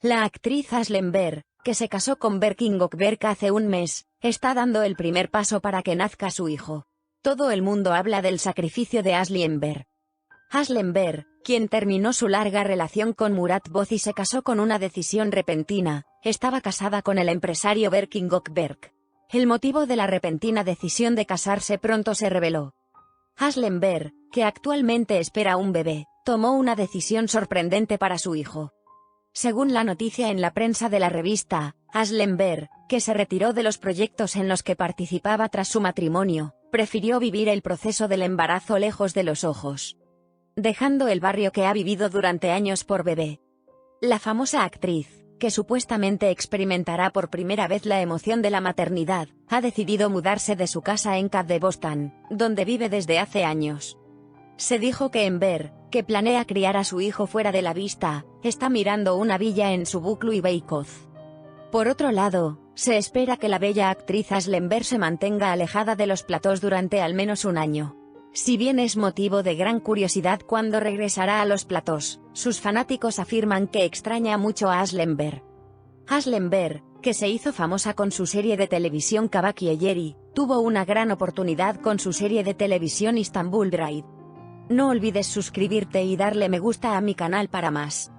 La actriz Aslen que se casó con Berking Okberg hace un mes, está dando el primer paso para que nazca su hijo. Todo el mundo habla del sacrificio de Aslen Berg. Aslen quien terminó su larga relación con Murat Boz y se casó con una decisión repentina, estaba casada con el empresario Berking Okberg. El motivo de la repentina decisión de casarse pronto se reveló. Aslen que actualmente espera un bebé, tomó una decisión sorprendente para su hijo. Según la noticia en la prensa de la revista, Aslen Berg, que se retiró de los proyectos en los que participaba tras su matrimonio, prefirió vivir el proceso del embarazo lejos de los ojos. Dejando el barrio que ha vivido durante años por bebé. La famosa actriz, que supuestamente experimentará por primera vez la emoción de la maternidad, ha decidido mudarse de su casa en Cad de Boston, donde vive desde hace años. Se dijo que en Ver, que planea criar a su hijo fuera de la vista, está mirando una villa en su buclo y Beikoz. Por otro lado, se espera que la bella actriz Aslenberg se mantenga alejada de los platós durante al menos un año. Si bien es motivo de gran curiosidad cuando regresará a los platós, sus fanáticos afirman que extraña mucho a Aslenberg. Aslenberg, que se hizo famosa con su serie de televisión Kabaki Eyeri, tuvo una gran oportunidad con su serie de televisión Istanbul Bride. No olvides suscribirte y darle me gusta a mi canal para más.